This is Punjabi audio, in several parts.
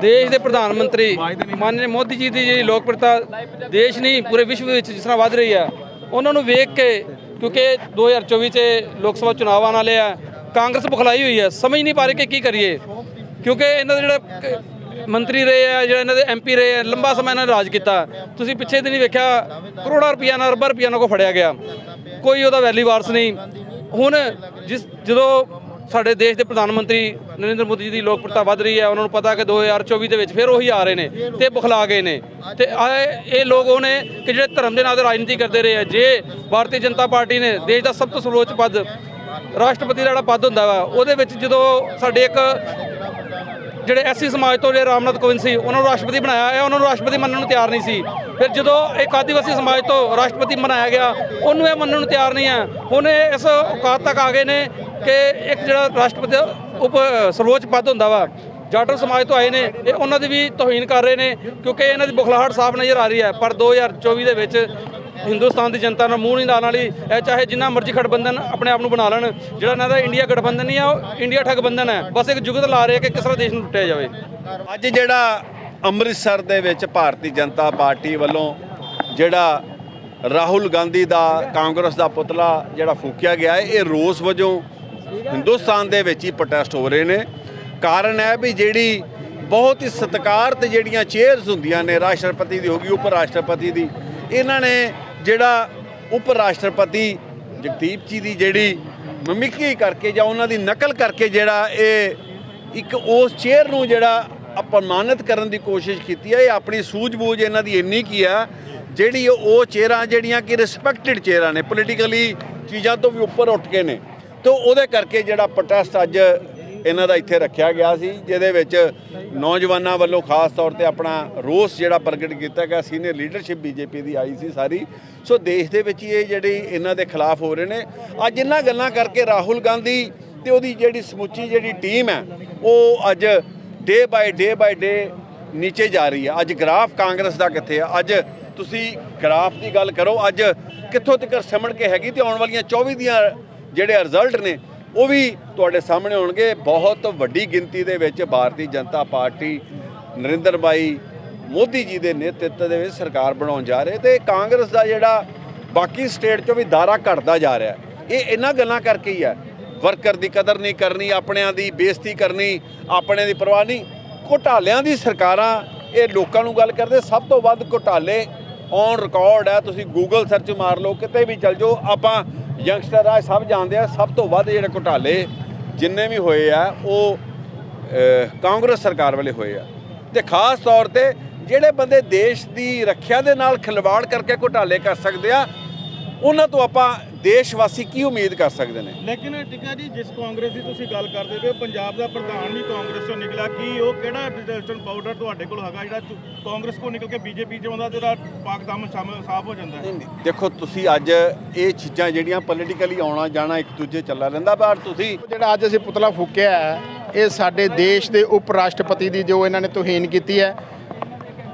ਦੇਸ਼ ਦੇ ਪ੍ਰਧਾਨ ਮੰਤਰੀ ਮਾਨਯ ਮੋਦੀ ਜੀ ਦੀ ਜਿਹੜੀ ਲੋਕਪ੍ਰਿਯਤਾ ਦੇਸ਼ ਨਹੀਂ, ਪੂਰੇ ਵਿਸ਼ਵ ਵਿੱਚ ਜਿਸ ਤਰ੍ਹਾਂ ਵੱਧ ਰਹੀ ਹੈ, ਉਹਨਾਂ ਨੂੰ ਵੇਖ ਕੇ, ਕਿਉਂਕਿ 2024 ਚ ਲੋਕ ਸਭਾ ਚੁਣਾਵ ਆਉਣ ਵਾਲੇ ਆ, ਕਾਂਗਰਸ ਬੁਖਲਾਈ ਹੋਈ ਹੈ, ਸਮਝ ਨਹੀਂ ਪਾ ਰਹੀ ਕਿ ਕੀ ਕਰੀਏ, ਕਿਉਂਕਿ ਇਹਨਾਂ ਦੇ ਜਿਹੜਾ ਮੰਤਰੀ ਰਹੇ ਆ, ਜਿਹੜਾ ਇਹਨਾਂ ਦੇ ਐਮਪੀ ਰਹੇ ਆ, ਲੰਬਾ ਸਮਾਂ ਇਹਨਾਂ ਨੇ ਰਾਜ ਕੀਤਾ। ਤੁਸੀਂ ਪਿੱਛੇ ਦਿਨ ਹੀ ਵੇਖਿਆ, ਕਰੋੜਾਂ ਰੁਪਈਆ ਨਾਲ, ਅਰਬਾਂ ਰੁਪਈਆ ਨਾਲ ਕੋ ਫੜਿਆ ਗਿਆ। ਕੋਈ ਉਹਦਾ ਵੈਲੀ ਵਾਰਸ ਨਹੀਂ। ਹੁਣ ਜਿਸ, ਜਦੋਂ ਸਾਡੇ ਦੇਸ਼ ਦੇ ਪ੍ਰਧਾਨ ਮੰਤਰੀ ਨਰਿੰਦਰ ਮੋਦੀ ਜੀ ਦੀ ਲੋਕਪ੍ਰਿਅਤਾ ਵੱਧ ਰਹੀ ਹੈ। ਉਹਨਾਂ ਨੂੰ ਪਤਾ ਕਿ 2024 ਦੇ ਵਿੱਚ ਫਿਰ ਉਹੀ ਆ ਰਹੇ ਨੇ ਤੇ ਬੁਖਲਾ ਗਏ ਨੇ। ਤੇ ਆਹ ਇਹ ਲੋਕ ਉਹ ਨੇ ਕਿ ਜਿਹੜੇ ਧਰਮ ਦੇ ਨਾਂ ਤੇ ਰਾਜਨੀਤੀ ਕਰਦੇ ਰਹੇ ਆ। ਜੇ ਭਾਰਤੀ ਜਨਤਾ ਪਾਰਟੀ ਨੇ ਦੇਸ਼ ਦਾ ਸਭ ਤੋਂ ਸਰਵੋੱਚ ਪਦ, ਰਾਸ਼ਟਰਪਤੀ ਦਾ ਜਿਹੜਾ ਪਦ ਹੁੰਦਾ ਵਾ, ਉਹਦੇ ਵਿੱਚ ਜਦੋਂ ਸਾਡੇ ਇੱਕ ਜਿਹੜੇ ਐਸੀ ਸਮਾਜ ਤੋਂ ਜਿਹੜੇ ਰਾਮਨਾਥ ਕੋਵਿੰਦ ਸੀ, ਉਹਨਾਂ ਨੂੰ ਰਾਸ਼ਟਰਪਤੀ ਬਣਾਇਆ ਹੈ ਉਹਨਾਂ ਨੂੰ ਰਾਸ਼ਟਰਪਤੀ ਮੰਨਣ ਨੂੰ ਤਿਆਰ ਨਹੀਂ ਸੀ। ਫਿਰ ਜਦੋਂ ਇੱਕ ਆਦੀਵਾਸੀ ਸਮਾਜ ਤੋਂ ਰਾਸ਼ਟਰਪਤੀ ਬਣਾਇਆ ਗਿਆ, ਉਹਨੂੰ ਇਹ ਮੰਨਣ ਨੂੰ ਤਿਆਰ ਨਹੀਂ ਹੈ। ਹੁਣ ਇਹ ਇਸ ਔਕਾਤ ਤੱਕ ਆ ਗਏ ਨੇ ਕਿ ਇੱਕ ਜਿਹੜਾ ਰਾਸ਼ਟਰਪਤੀ ਉਪ ਸਰਵੋੱਚ ਪਦ ਹੁੰਦਾ ਵਾ, ਜਾਟਰ ਸਮਾਜ ਤੋਂ ਆਏ ਨੇ, ਇਹ ਉਹਨਾਂ ਦੀ ਵੀ ਤੋਹੀਨ ਕਰ ਰਹੇ ਨੇ, ਕਿਉਂਕਿ ਇਹਨਾਂ ਦੀ ਬੁਖਲਾਹਟ ਸਾਫ਼ ਨਜ਼ਰ ਆ ਰਹੀ ਹੈ। ਪਰ 2024 ਦੇ ਵਿੱਚ ਹਿੰਦੁਸਤਾਨ ਦੀ ਜਨਤਾ ਨਾਲ ਮੂੰਹ ਨਹੀਂ ਲਾਉਣ ਵਾਲੀ, ਇਹ ਚਾਹੇ ਜਿੰਨਾ ਮਰਜ਼ੀ ਗਠਬੰਧਨ ਆਪਣੇ ਆਪ ਨੂੰ ਬਣਾ ਲੈਣ, ਜਿਹੜਾ ਇਹਨਾਂ ਦਾ ਇੰਡੀਆ ਗਠਬੰਧਨ ਨਹੀਂ ਆ, ਉਹ ਇੰਡੀਆ ਠਗਬੰਧਨ ਹੈ। ਬਸ ਇੱਕ ਜੁਗਤ ਲਾ ਰਿਹਾ ਕਿ ਕਿਸ ਤਰ੍ਹਾਂ ਦੇਸ਼ ਨੂੰ ਲੁੱਟਿਆ ਜਾਵੇ। ਅੱਜ ਜਿਹੜਾ ਅੰਮ੍ਰਿਤਸਰ ਦੇ ਵਿੱਚ ਭਾਰਤੀ ਜਨਤਾ ਪਾਰਟੀ ਵੱਲੋਂ ਜਿਹੜਾ ਰਾਹੁਲ ਗਾਂਧੀ ਦਾ ਕਾਂਗਰਸ ਦਾ ਪੁਤਲਾ ਜਿਹੜਾ ਫੂਕਿਆ ਗਿਆ ਹੈ, ਇਹ ਰੋਸ ਵਜੋਂ ਹਿੰਦੁਸਤਾਨ ਦੇ ਵਿੱਚ ਹੀ ਪ੍ਰੋਟੈਸਟ ਹੋ ਰਹੇ ਨੇ। ਕਾਰਨ ਹੈ ਵੀ ਜਿਹੜੀ ਬਹੁਤ ਹੀ ਸਤਿਕਾਰਤ ਜਿਹੜੀਆਂ ਚੇਅਰਸ ਹੁੰਦੀਆਂ ਨੇ ਰਾਸ਼ਟਰਪਤੀ ਦੀ ਹੋਗੀ ਉਪ ਰਾਸ਼ਟਰਪਤੀ ਦੀ। ਇਹਨਾਂ ਨੇ ਜਿਹੜਾ ਉਪ ਰਾਸ਼ਟਰਪਤੀ ਜਗਦੀਪ ਜੀ ਦੀ ਜਿਹੜੀ ਮਮਿਕੀ ਕਰਕੇ ਜਾਂ ਉਹਨਾਂ ਦੀ ਨਕਲ ਕਰਕੇ ਜਿਹੜਾ ਇਹ ਇੱਕ ਉਸ ਚੇਅਰ ਨੂੰ ਜਿਹੜਾ ਅਪਮਾਨਿਤ ਕਰਨ ਦੀ ਕੋਸ਼ਿਸ਼ ਕੀਤੀ ਹੈ, ਇਹ ਆਪਣੀ ਸੂਝ-ਬੂਝ ਇਹਨਾਂ ਦੀ ਇੰਨੀ ਕੀ ਆ, ਜਿਹੜੀ ਉਹ- ਉਹ ਜਿਹੜੀਆਂ ਕਿ ਰਿਸਪੈਕਟਡ ਚੇਅਰਾਂ ਨੇ ਪੋਲੀਟੀਕਲੀ ਚੀਜ਼ਾਂ ਤੋਂ ਵੀ ਉੱਪਰ ਉੱਠ ਕੇ ਨੇ। ਤੋਂ ਉਹਦੇ ਕਰਕੇ ਜਿਹੜਾ ਪ੍ਰੋਟੈਸਟ ਅੱਜ ਇਹਨਾਂ ਦਾ ਇੱਥੇ ਰੱਖਿਆ ਗਿਆ ਸੀ, ਜਿਹਦੇ ਵਿੱਚ ਨੌਜਵਾਨਾਂ ਵੱਲੋਂ ਖਾਸ ਤੌਰ ਤੇ ਆਪਣਾ ਰੋਸ ਜਿਹੜਾ ਪ੍ਰਗਟ ਕੀਤਾ ਗਿਆ ਸੀਨੀਅਰ ਲੀਡਰਸ਼ਿਪ ਬੀਜੇਪੀ ਦੀ ਆਈ ਸੀ ਸਾਰੀ। ਸੋ ਦੇਸ਼ ਦੇ ਵਿੱਚ ਹੀ ਇਹ ਜਿਹੜੀ ਇਹਨਾਂ ਦੇ ਖਿਲਾਫ ਹੋ ਰਹੇ ਨੇ। ਅੱਜ ਇਹਨਾਂ ਗੱਲਾਂ ਕਰਕੇ ਰਾਹੁਲ ਗਾਂਧੀ ਤੇ ਉਹਦੀ ਜਿਹੜੀ ਸਮੁੱਚੀ ਜਿਹੜੀ ਟੀਮ ਹੈ, ਉਹ ਅੱਜ ਡੇ ਬਾਈ ਡੇ ਬਾਈ ਡੇ ਨੀਚੇ ਜਾ ਰਹੀ ਹੈ। ਅੱਜ ਗ੍ਰਾਫ ਕਾਂਗਰਸ ਦਾ ਕਿੱਥੇ ਆ? ਅੱਜ ਤੁਸੀਂ ਗ੍ਰਾਫ ਦੀ ਗੱਲ ਕਰੋ, ਅੱਜ ਕਿੱਥੋਂ ਤੱਕ ਸਿਮੜ ਕੇ ਹੈਗੀ ਤੇ ਆਉਣ ਵਾਲੀਆਂ 24 ਦੀਆਂ ਜਿਹੜੇ ਰਿਜ਼ਲਟ ਨੇ, ਉਹ ਵੀ ਤੁਹਾਡੇ ਸਾਹਮਣੇ ਆਉਣਗੇ ਬਹੁਤ ਵੱਡੀ ਗਿਣਤੀ ਦੇ ਵਿੱਚ ਭਾਰਤੀ ਜਨਤਾ ਪਾਰਟੀ ਨਰਿੰਦਰ ਭਾਈ ਮੋਦੀ ਜੀ ਦੇ ਨੇਤਰਤਵ ਦੇ ਵਿੱਚ ਸਰਕਾਰ ਬਣਾਉਣ ਜਾ ਰਹੇ ਤੇ ਕਾਂਗਰਸ ਦਾ ਜਿਹੜਾ ਬਾਕੀ ਸਟੇਟ 'ਚੋਂ ਵੀ ਦਾਰਾ ਘਟਦਾ ਜਾ ਰਿਹਾ ਇਹ ਇਹਨਾਂ ਗੱਲਾਂ ਕਰਕੇ ਹੀ ਹੈ। ਵਰਕਰ ਦੀ ਕਦਰ ਨਹੀਂ ਕਰਨੀ, ਆਪਣਿਆਂ ਦੀ ਬੇਇੱਜ਼ਤੀ ਕਰਨੀ, ਆਪਣਿਆਂ ਦੀ ਪਰਵਾਹ ਨਹੀਂ। ਘੁਟਾਲਿਆਂ ਦੀ ਸਰਕਾਰਾਂ ਇਹ ਲੋਕਾਂ ਨੂੰ ਗੱਲ ਕਰਦੇ, ਸਭ ਤੋਂ ਵੱਧ ਘੁਟਾਲੇ ਔਨ ਰਿਕਾਰਡ ਹੈ। ਤੁਸੀਂ ਗੂਗਲ ਸਰਚ ਮਾਰ ਲਓ, ਕਿਤੇ ਵੀ ਚਲ ਜਾਓ, ਆਪਾਂ ਯੰਗਸਟਰ ਆ ਸਭ ਜਾਣਦੇ ਆ, ਸਭ ਤੋਂ ਵੱਧ ਜਿਹੜੇ ਘੁਟਾਲੇ ਜਿੰਨੇ ਵੀ ਹੋਏ ਆ, ਉਹ ਕਾਂਗਰਸ ਸਰਕਾਰ ਵੇਲੇ ਹੋਏ ਆ। ਤੇ ਖਾਸ ਤੌਰ ਤੇ ਜਿਹੜੇ ਬੰਦੇ ਦੇਸ਼ ਦੀ ਰੱਖਿਆ ਦੇ ਨਾਲ ਖਿਲਵਾੜ ਕਰਕੇ ਘੁਟਾਲੇ ਕਰ ਸਕਦੇ ਆ ਉਹਨਾਂ ਤੋਂ ਆਪਾਂ ਦੇਸ਼ ਵਾਸੀ ਕੀ ਉਮੀਦ ਕਰ ਸਕਦੇ ਨੇ? ਲੇਕਿਨ ਟਿਕਾ ਜੀ ਜਿਸ ਕਾਂਗਰਸ ਦੀ ਤੁਸੀਂ ਗੱਲ ਕਰਦੇ ਪਏ ਹੋ ਪੰਜਾਬ ਦਾ ਪ੍ਰਧਾਨ ਵੀ ਕਾਂਗਰਸ ਚੋਂ ਨਿਕਲਿਆ ਕੀ ਉਹ ਕਿਹੜਾ ਡਿਟਰਜੈਂਟ ਪਾਊਡਰ ਤੁਹਾਡੇ ਕੋਲ ਹੈਗਾ ਜਿਹੜਾ ਤੁ- ਕਾਂਗਰਸ ਕੋ ਨਿਕਲ ਕੇ ਬੀਜੇਪੀ ਚ ਆਉਂਦਾ ਤੇ ਉਹਦਾ ਪਾਕਦਾਮ ਸ਼ਾਮਲ ਸਾਫ਼ ਹੋ ਜਾਂਦਾ ਹੈ? ਨਹੀਂ, ਨਹੀਂ, ਦੇਖੋ ਤੁਸੀਂ ਅੱਜ ਇਹ ਚੀਜ਼ਾਂ ਜਿਹੜੀਆਂ ਪੋਲੀਟੀਕਲੀ ਆਉਣਾ ਜਾਣਾ ਇੱਕ ਦੂਜੇ ਚੱਲਦਾ ਰਹਿੰਦਾ ਪਰ ਤੁਸੀਂ ਜਿਹੜਾ ਅੱਜ ਅਸੀਂ ਪੁਤਲਾ ਫੂਕਿਆ ਹੈ ਇਹ ਸਾਡੇ ਦੇਸ਼ ਦੇ ਉਪ ਰਾਸ਼ਟਰਪਤੀ ਦੀ ਜੋ ਇਹਨਾਂ ਨੇ ਤੋਹੀਨ ਕੀਤੀ ਹੈ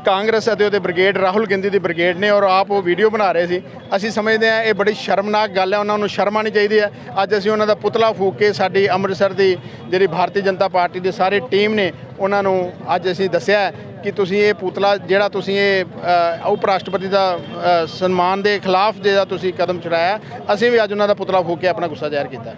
ਕਾਂਗਰਸ ਅਤੇ ਉਹਦੇ ਬ੍ਰਿਗੇਡ ਰਾਹੁਲ ਗਾਂਧੀ ਦੀ ਬ੍ਰਿਗੇਡ ਨੇ ਔਰ ਆਪ ਉਹ ਵੀਡੀਓ ਬਣਾ ਰਹੇ ਸੀ। ਅਸੀਂ ਸਮਝਦੇ ਹਾਂ ਇਹ ਬੜੀ ਸ਼ਰਮਨਾਕ ਗੱਲ ਹੈ, ਉਹਨਾਂ ਨੂੰ ਸ਼ਰਮ ਆਉਣੀ ਚਾਹੀਦੀ ਹੈ। ਅੱਜ ਅਸੀਂ ਉਹਨਾਂ ਦਾ ਪੁਤਲਾ ਫੂਕ ਕੇ ਸਾਡੀ ਅੰਮ੍ਰਿਤਸਰ ਦੀ ਜਿਹੜੀ ਭਾਰਤੀ ਜਨਤਾ ਪਾਰਟੀ ਦੀ ਸਾਰੀ ਟੀਮ ਨੇ ਉਹਨਾਂ ਨੂੰ ਅੱਜ ਅਸੀਂ ਦੱਸਿਆ ਕਿ ਤੁਸੀਂ ਇਹ ਪੁਤਲਾ ਜਿਹੜਾ ਤੁਸੀਂ ਇਹ ਉਪ ਰਾਸ਼ਟਰਪਤੀ ਦਾ ਸਨਮਾਨ ਦੇ ਖਿਲਾਫ ਜਿਹੜਾ ਤੁਸੀਂ ਕਦਮ ਚੜਾਇਆ, ਅਸੀਂ ਵੀ ਅੱਜ ਉਹਨਾਂ ਦਾ ਪੁਤਲਾ ਫੂਕ ਕੇ ਆਪਣਾ ਗੁੱਸਾ ਜ਼ਾਹਿਰ ਕੀਤਾ।